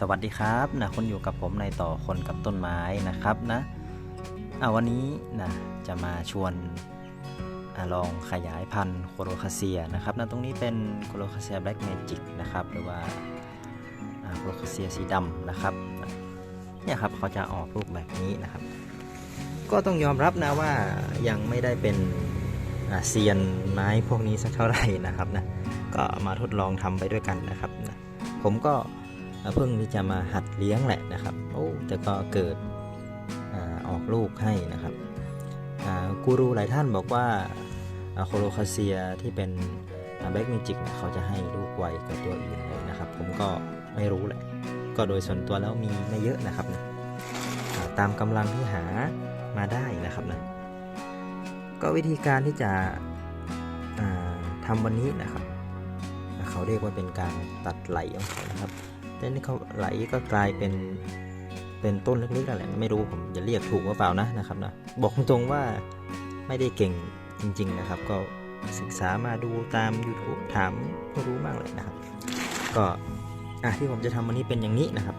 สวัสดีครับนะคุณอยู่กับผมในต่อคนกับต้นไม้นะครับนะเอาวันนี้นะจะมาชวนอลองขยายพันธุ์โคโรคาเซียนะครับนะตรงนี้เป็นโคโรคาเซียแบล็กเมจิกนะครับหรือว่าโคโรคาเซียสีดำนะครับเนี่ยครับเขาจะออกรูปแบบนี้นะครับ ก็ต้องยอมรับนะว่ายังไม่ได้เป็นเซียนไม้พวกนี้สักเท่าไหร่นะครับนะก็มาทดลองทำไปด้วยกันนะครับนะผมก็ เพิ่งที่จะมาหัดเลี้ยงแหละนะครับโอ้แต่ก็เกิดอออกลูกให้นะครับกูรูหลายท่านบอกว่าโคโลคาเซียที่เป็นแบ็กมิจิกเขาจะให้ลูกไวกว่าตัวอื่นเลยนะครับ ผมก็ไม่รู้แหละ ก็โดยส่วนตัวแล้วมีไม่เยอะนะครับนะตามกำลังที่หามาได้นะครับนะก็วิธีการที่จะอ่าทำวันนี้นะครับ เขาเรียกว่าเป็นการตัดไหลของเขานะครับ แต่นี่เขาไหลก็กลายเป็นเป็นต้นเล็กๆนั่นแหละไม่รู้ผมจะเรียกถูกว่าเปล่านะนะครับนะบอกตรงๆว่าไม่ได้เก่งจริง ๆนะครับ ก็ศึกษามาดูตาม YouTube ถามผู้รู้บ้างเลยนะครับ ก็อะที่ผมจะทำวันนี้เป็นอย่างนี้นะครับ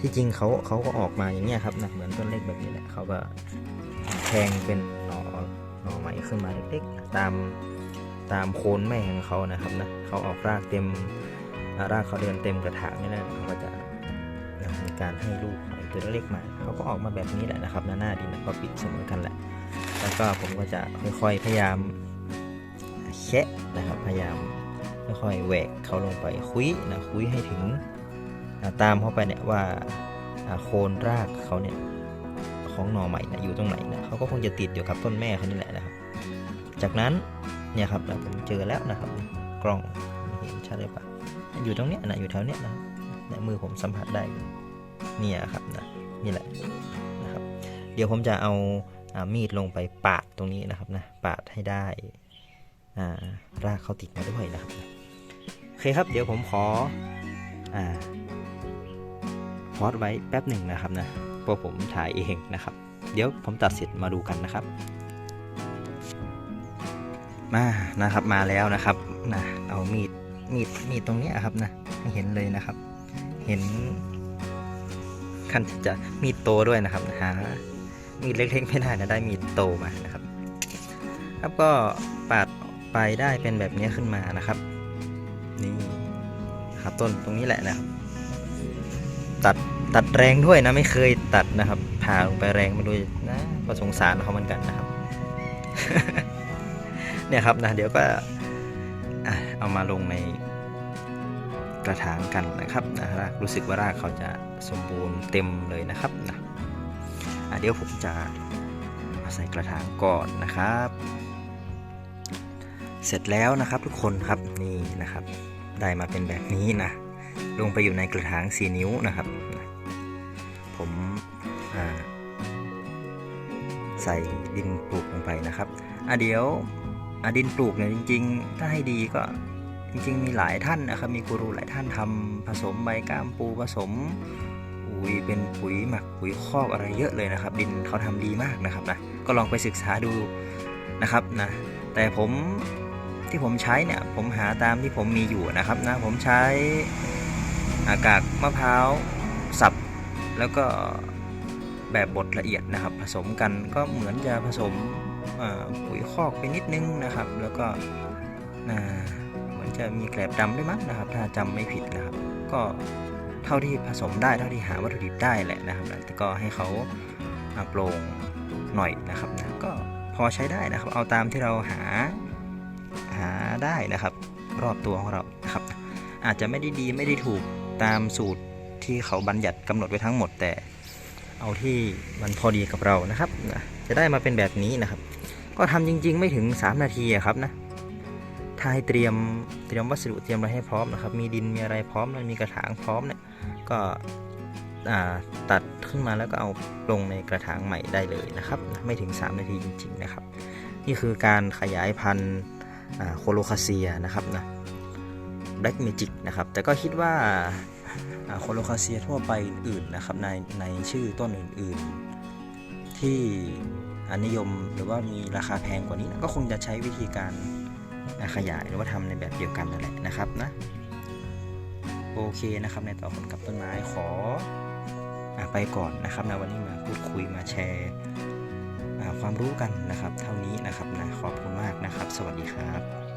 ที่จริงเขาเขาก็ออกมาอย่างเงี้ยครับนะเหมือนต้นเล็กแบบนี้แหละเขาก็แทงเป็นหน่อหน่อใหม่ขึ้นมาเล็กๆ ตามตามโคนแม่ของเขานะครับนะเขาออกรากเต็ม รากเขาเดินเต็มกระถางนี่แหละเขาก็จะมีการให้ลูกหอยตัวเล็กมาเขาก็ออกมาแบบนี้แหละนะครับ หน้าดินก็ปิดเสมอกันแหละ แล้วก็ผมก็จะค่อยๆพยายามแคะนะครับ พยายามค่อยๆแหวกเขาลงไปคุยนะคุยให้ถึงตามเข้าไปเนี่ยว่าโคนรากเขาเนี่ยของหน่อใหม่นี่ยอยู่ตรงไหนนะเขาก็คงจะติดอยู่กับต้นแม่เขานี่แหละนะครับ จากนั้นเนี่ยครับผมเจอแล้วนะครับ กล้องเห็นชัดเลยปะ อยู่ตรงเนี้ยนะอยู่แถวเนี้ยนะเนี่ยมือผมสัมผัสได้อยู่เนี่ยครับนะนี่แหละนะครับ เดี๋ยวผมจะเอาอามีดลงไปปาดตรงนี้นะครับนะปาดให้ได้รากเขาติดมาด้วยนะครับโอเคครับ เดี๋ยวผมขออ่าพอดไว้แป๊บหนึ่งนะครับนะเพราะผมถ่ายเองนะครับ เดี๋ยวผมตัดเสร็จมาดูกันนะครับ มานะครับมาแล้วนะครับนะเอามีด มีดมีดตรงนี้ครับนะเห็นเลยนะครับ เห็นขั้นจะมีดโตด้วยนะครับหามีดเล็กๆไม่ได้นะได้มีดโตมานะครับ ครับก็ปาดไปได้เป็นแบบนี้ขึ้นมานะครับ นี่ครับต้นตรงนี้แหละนะครับ ตัดตัดแรงด้วยนะไม่เคยตัดนะครับผ่าลงไปแรงไม่รู้นะก็สงสารเขาเหมือนกันนะครับ เนี่ยครับนะเดี๋ยวก็ เอามาลงในกระถางกันนะครับนะรากรู้สึกว่ารากเขาจะสมบูรณ์เต็มเลยนะครับนะะเดี๋ยวผมจะมาใส่กระถางก่อนนะครับ เสร็จแล้วนะครับทุกคนครับนี่นะครับ ได้มาเป็นแบบนี้นะลงไปอยู่ในกระถางสีนิ้วนะครับ ผมใส่ดินปลูกลงไปนะครับอะเดี๋ยว ดินปลูกเนี่ยจริง ๆ ถ้าให้ดีก็จริง ๆ มีหลายท่านนะครับ มีกูรูหลายท่านทำผสมใบกล้ามปูผสมปุ๋ยเป็นปุ๋ยหมักปุ๋ยคอกอะไรเยอะเลยนะครับ ดินเขาทำดีมากนะครับนะก็ลองไปศึกษาดูนะครับนะแต่ผมที่ผมใช้เนี่ยผมหาตามที่ผมมีอยู่นะครับนะผมใช้อากากมะพร้าวสับ แล้วก็แบบบดละเอียดนะครับ ผสมกันก็เหมือนจะผสม ปุ๋ยคอกไปนิดนึงนะครับ แล้วก็เหมือนจะมีแกลบดำด้วยมั้งนะครับ ถ้าจำไม่ผิดนะครับ ก็เท่าที่ผสมได้เท่าที่หาวัตถุดิบได้แหละนะครับแต่ก็ให้เขาโปร่งหน่อยนะครับนะก็พอใช้ได้นะครับ เอาตามที่เราหาหาได้นะครับ รอบตัวของเรานะครับ อาจจะไม่ได้ดีไม่ได้ถูกตามสูตรที่เขาบัญญัติกำหนดไว้ทั้งหมดแต่เอาที่มันพอดีกับเรานะครับนะ จะได้มาเป็นแบบนี้นะครับ ก็ทำจริง ๆ ไม่ถึง 3 นาทีอะครับนะถ้าให้เตรียมเตรียมวัสดุเตรียมอะไรให้พร้อมนะครับ มีดินมีอะไรพร้อมแล้วมีกระถางพร้อมเนี่ยก็ตัดขึ้นมาแล้วก็เอาลงในกระถางใหม่ได้เลยนะครับ ไม่ถึง 3 นาทีจริง ๆนะครับ นี่คือการขยายพันธุ์โคโลคาเซียนะครับนะแบล็กเมจิกนะครับ แต่ก็คิดว่าโคโลคาเซียทั่วไปอื่นๆนะครับในในชื่อต้นอื่น ๆ ที่อนิยมหรือว่ามีราคาแพงกว่านี้นะก็คงจะใช้วิธีการขยายหรือว่าทำในแบบเดียวกันนั่นแหละนะครับนะโอเคนะครับในต่อคนกับต้นไม้ขออไปก่อนนะครับนะวันนี้มาพูดคุยมาแชร์ความรู้กันนะครับ เท่านี้นะครับนะขอบคุณมากนะครับ สวัสดีครับ